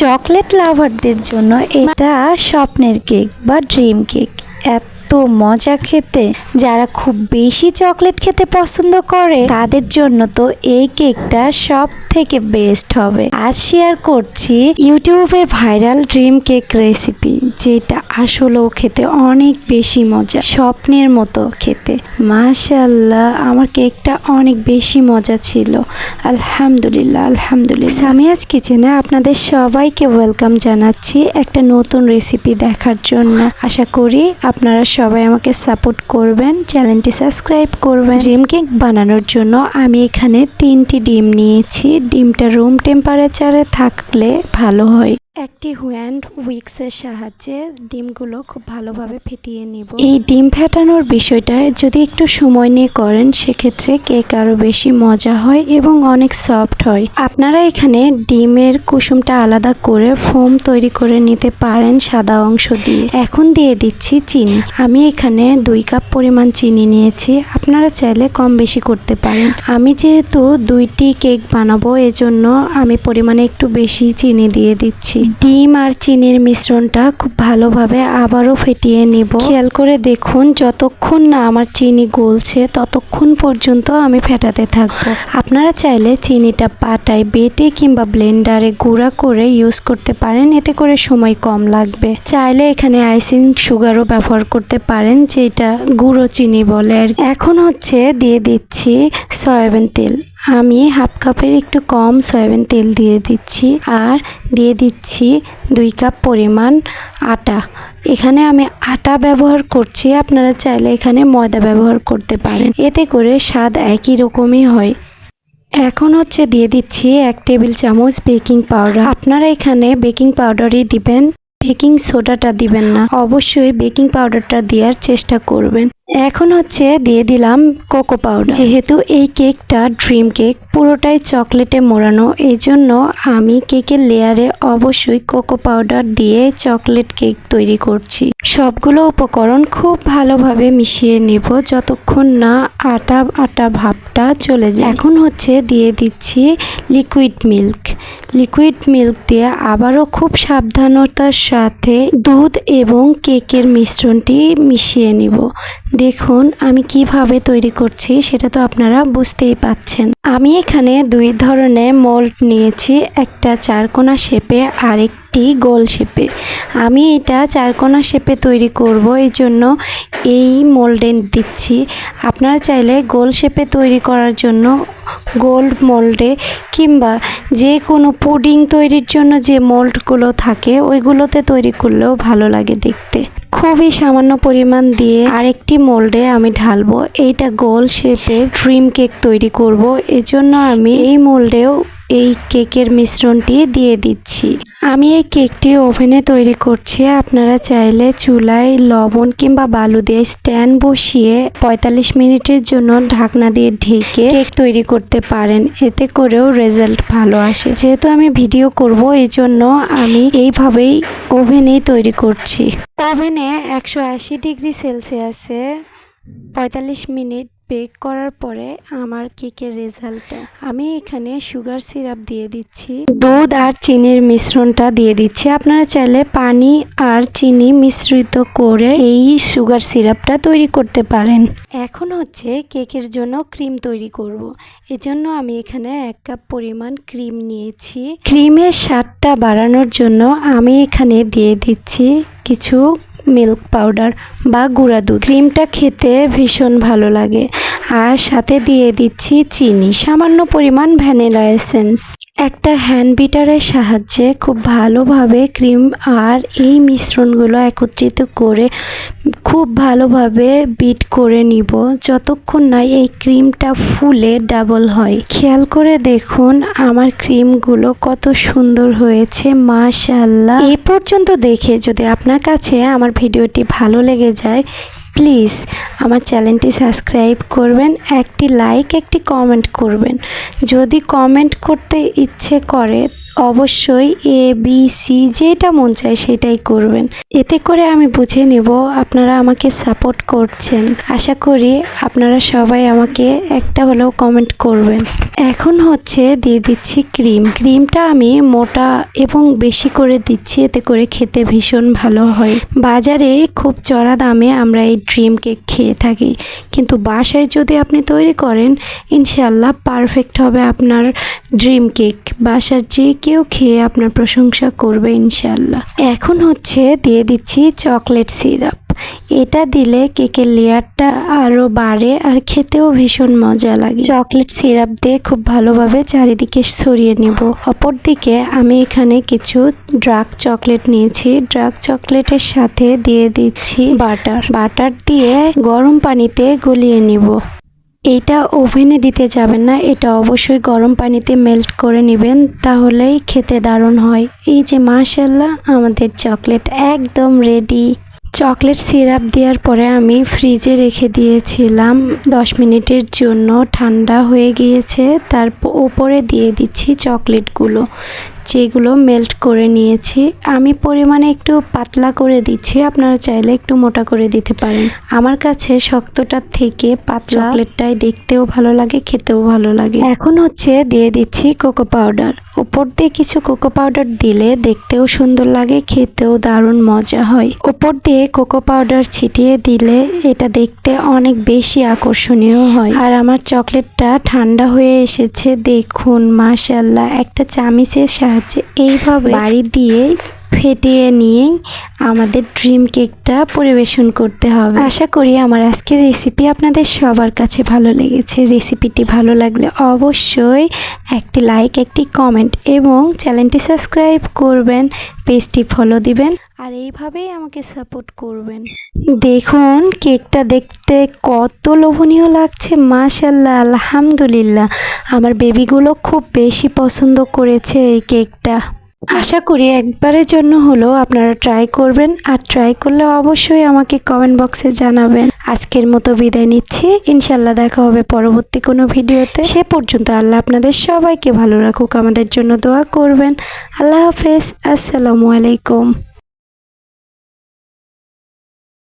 Chocolate লাভারদের জন্য এটা স্বপ্নের কেক বা ড্রিম কেক। এত মজা খেতে, যারা খুব বেশি চকলেট খেতে পছন্দ করে, তাদের জন্য তো এই কেকটা সব থেকে বেস্ট হবে। আজ শেয়ার করছি ইউটিউবে ভাইরাল ড্রিম কেক রেসিপি যেটা আসলেও খেতে অনেক বেশি মজা, স্বপ্নের মতো খেতে। মাশাল্লাহ আমার কেকটা অনেক বেশি মজা ছিল। আলহামদুলিল্লাহ আলহামদুলিল্লাহ। সামিয়াজ কিচেনে আপনাদের সবাইকে ওয়েলকাম জানাচ্ছি একটা নতুন রেসিপি দেখার জন্য। আশা করি আপনারা সবাই আমাকে সাপোর্ট করবেন, চ্যানেলটি সাবস্ক্রাইব করবেন। ডিম কেক বানানোর জন্য আমি এখানে তিনটি ডিম নিয়েছি। ডিমটা রুম টেম্পারেচারে থাকলে ভালো হয়। একটি হ্যান্ড উইক্সের সাহায্যে ডিমগুলো খুব ভালোভাবে ফেটিয়ে নেব। এই ডিম ফেটানোর বিষয়টায় যদি একটু সময় নিয়ে করেন, সেক্ষেত্রে কেক আরও বেশি মজা হয় এবং অনেক সফট হয়। আপনারা এখানে ডিমের কুসুমটা আলাদা করে ফোম তৈরি করে নিতে পারেন সাদা অংশ দিয়ে। এখন দিয়ে দিচ্ছি চিনি। আমি এখানে দুই কাপ পরিমাণ চিনি নিয়েছি। আপনারা চাইলে কম বেশি করতে পারেন। আমি যেহেতু দুইটি কেক বানাবো, এজন্য আমি পরিমাণে একটু বেশি চিনি দিয়ে দিচ্ছি। ডিম আর চিনির মিশ্রণটা খুব ভালোভাবে আবারও ফেটিয়ে নিব। খেয়াল করে দেখুন, যতক্ষণ না আমার চিনি গলছে, ততক্ষণ পর্যন্ত আমি ফেটাতে থাকব। আপনারা চাইলে চিনিটা পাটায় বেটে কিংবা ব্লেন্ডারে গুঁড়া করে ইউজ করতে পারেন, এতে করে সময় কম লাগবে। চাইলে এখানে আইসিং সুগারও ব্যবহার করতে পারেন, যেটা গুঁড়ো চিনি বলে এখন হচ্ছে দিয়ে দিচ্ছি সয়াবিন তেল। আমি হাফ কাপের একটু কম সয়াবিন তেল দিয়ে দিচ্ছি আর দিয়ে দিচ্ছি দুই কাপ পরিমাণ আটা। এখানে আমি আটা ব্যবহার করছি, আপনারা চাইলে এখানে ময়দা ব্যবহার করতে পারেন। এতে করে স্বাদ একই রকমই হয়। এখন হচ্ছে দিয়ে দিচ্ছি এক টেবিল চামচ বেকিং পাউডার। আপনারা এখানে বেকিং পাউডারই দিবেন, বেকিং সোডাটা দিবেন না। অবশ্যই বেকিং পাউডারটা দেওয়ার চেষ্টা করবেন। এখন হচ্ছে দিয়ে দিলাম কোকো পাউডার। যেহেতু এই কেকটা ড্রিম কেক, পুরোটাই চকলেটে মোড়ানো এই জন্য আমি কেকের লেয়ারে অবশ্যই কোকো পাউডার দিয়ে চকলেট কেক তৈরি করছি। সবগুলো উপকরণ খুব ভালোভাবে মিশিয়ে নেব যতক্ষণ না আটা আটা ভাবটা চলে যায়। এখন হচ্ছে দিয়ে দিচ্ছি লিকুইড মিল্ক। লিকুইড মিল্ক দিয়ে আবারও খুব সাবধানতার সাথে দুধ এবং কেকের মিশ্রণটি মিশিয়ে নিব। দেখুন, আমি কীভাবে তৈরি করছি সেটা তো আপনারা বুঝতেই পাচ্ছেন। আমি এখানে দুই ধরনের মোল্ড নিয়েছি, একটা চারকোনা শেপে আর একটি গোল শেপে। আমি এটা চারকোনা শেপে তৈরি করব এই জন্য এই মোল্ডে দিচ্ছি। আপনারা চাইলে গোল শেপে তৈরি করার জন্য গোল্ড মোল্ডে কিংবা যে কোনো পুডিং তৈরির জন্য যে মোল্ডগুলো থাকে, ওইগুলোতে তৈরি করলেও ভালো লাগে দেখতে। খুবই সামান্য পরিমাণ দিয়ে আরেকটি মোল্ডে আমি ঢালবো। এইটা গোল শেপের ড্রিম কেক তৈরি করব। এজন্য আমি এই মোল্ডেও এই কেকের মিশ্রণটি দিয়ে দিচ্ছি। আমি এই কেকটি ওভেনে তৈরি করছি। আপনারা চাইলে চুলায় লবণ কিংবা বালু দিয়ে স্ট্যান্ড বসিয়ে পঁয়তাল্লিশ মিনিটের জন্য ঢাকনা দিয়ে ঢেকে কেক তৈরি করতে পারেন। এতে করেও রেজাল্ট ভালো আসে। যেহেতু আমি ভিডিও করব এই জন্য আমি এইভাবেই ওভেনেই তৈরি করছি। ওভেনে একশো আশি ডিগ্রি সেলসিয়াসে পঁয়তাল্লিশ মিনিট বেক করার পরে আমার কেকের রেজাল্টটা আমি এখানে সুগার সিরাপ দিয়ে দিচ্ছি, দুধ আর চিনির মিশ্রণটা দিয়ে দিচ্ছি। আপনারা চাইলে পানি আর চিনি মিশ্রিত করে এই সুগার সিরাপটা তৈরি করতে পারেন। এখন হচ্ছে কেকের জন্য ক্রিম তৈরি করব। এজন্য আমি এখানে এক কাপ পরিমাণ ক্রিম নিয়েছি। ক্রিমের স্বাদটা বাড়ানোর জন্য আমি এখানে দিয়ে দিচ্ছি কিছু মিল্ক পাউডার বা গুঁড়া দুধ। ক্রিমটা খেতে ভীষণ ভালো লাগে। আর সাথে দিয়ে দিচ্ছি চিনি, সামান্য পরিমাণ ভ্যানিলা এসেন্স। একটা হ্যান্ড বিটারের সাহায্যে খুব ভালোভাবে ক্রিম আর এই মিশ্রণগুলো একত্রিত করে খুব ভালোভাবে বিট করে নিব। যতক্ষণ না এই ক্রিমটা ফুলে ডাবল হয়। খেয়াল করে দেখুন আমার ক্রিমগুলো কত সুন্দর হয়েছে মাশাল্লাহ এ পর্যন্ত দেখে যদি আপনার কাছে আমার ভিডিওটি ভালো লেগে যায় প্লিজ আমার চ্যানেলটি সাবস্ক্রাইব করবেন, একটি লাইক, একটি কমেন্ট করবেন। যদি কমেন্ট করতে ইচ্ছে করে অবশ্যই এ বি সি যেটা মন চায় সেটাই করবেন। এতে করে আমি বুঝে নেব আপনারা আমাকে সাপোর্ট করছেন। আশা করি আপনারা সবাই আমাকে একটা হলেও কমেন্ট করবেন। এখন হচ্ছে দিয়ে দিচ্ছি ক্রিম ক্রিমটা আমি মোটা এবং বেশি করে দিচ্ছি, এতে করে খেতে ভীষণ ভালো হয়। বাজারে খুব চড়া দামে আমরা এই ড্রিম কেক খেয়ে থাকি। কিন্তু বাসায় যদি আপনি তৈরি করেন ইনশাল্লাহ পারফেক্ট হবে আপনার ড্রিম কেক বাসার যে কেউ খেয়ে আপনার প্রশংসা করবে ইনশাল্লাহ এখন হচ্ছে দিয়ে দিচ্ছি চকলেট সিরাপ। এটা দিলে কেকের লেয়ারটা আরও বাড়ে আর খেতেও ভীষণ মজা লাগে। চকলেট সিরাপ দিয়ে খুব ভালোভাবে চারিদিকে ছড়িয়ে নেব। অপরদিকে আমি এখানে কিছু ড্রাক চকলেট নিয়েছি। ড্রাক চকলেটের সাথে দিয়ে দিচ্ছি বাটার। বাটার দিয়ে গরম পানিতে গলিয়ে নিব। এইটা ওভেনে দিতে যাবেন না, এটা অবশ্যই গরম পানিতে মেল্ট করে নেবেন, তাহলেই খেতে দারুণ হয়। এই যে মাশাল্লাহ আমাদের চকলেট একদম রেডি চকলেট সিরাপ দেওয়ার পরে আমি ফ্রিজে রেখে দিয়েছিলাম, দশ মিনিটের জন্য, ঠান্ডা হয়ে গিয়েছে তার উপরে দিয়ে দিচ্ছি চকলেটগুলো যেগুলো মেল্ট করে নিয়েছি। আমি পরিমাণে একটু পাতলা করে দিচ্ছি আপনারা চাইলে একটু মোটা করে দিতে পারেন। আমার কাছে শক্তটার থেকে পাতলা চকলেটটাই দেখতেও ভালো লাগে খেতেও ভালো লাগে। এখন হচ্ছে দিয়ে দিচ্ছি কোকো পাউডার উপর দিয়ে কিছু কোকো পাউডার দিলে দেখতেও সুন্দর লাগে, খেতেও দারুণ মজা হয়। উপর দিয়ে কোকো পাউডার ছিটিয়ে দিলে এটা দেখতে অনেক বেশি আকর্ষণীয় হয়। আর আমার চকলেটটা ঠান্ডা হয়ে এসেছে, দেখুন মাশাল্লাহ একটা চামিচের সাহায্যে। এইভাবে বাড়ি দিয়ে ফেটিয়ে নিয়েই আমাদের ড্রিম কেকটা পরিবেশন করতে হবে। আশা করি আমার আজকের রেসিপি আপনাদের সবার কাছে ভালো লেগেছে। রেসিপিটি ভালো লাগলে অবশ্যই একটি লাইক একটি কমেন্ট এবং চ্যানেলটি সাবস্ক্রাইব করবেন পেজটি ফলো দিবেন আর এইভাবেই আমাকে সাপোর্ট করবেন। দেখুন, কেকটা দেখতে কত লোভনীয় লাগছে। মাশাল্লাহ আলহামদুলিল্লাহ। আমার বেবিগুলো খুব বেশি পছন্দ করেছে এই কেকটা। আশা করি একবারের জন্য হলেও আপনারা ট্রাই করবেন আর ট্রাই করলে অবশ্যই আমাকে কমেন্ট বক্সে জানাবেন। আজকের মতো বিদায় নিচ্ছি। ইনশাল্লাহ দেখা হবে পরবর্তী কোনো ভিডিওতে। সে পর্যন্ত আল্লাহ আপনাদের সবাইকে ভালো রাখুক, আমাদের জন্য দোয়া করবেন। আল্লাহ হাফেজ। আসসালামু আলাইকুম।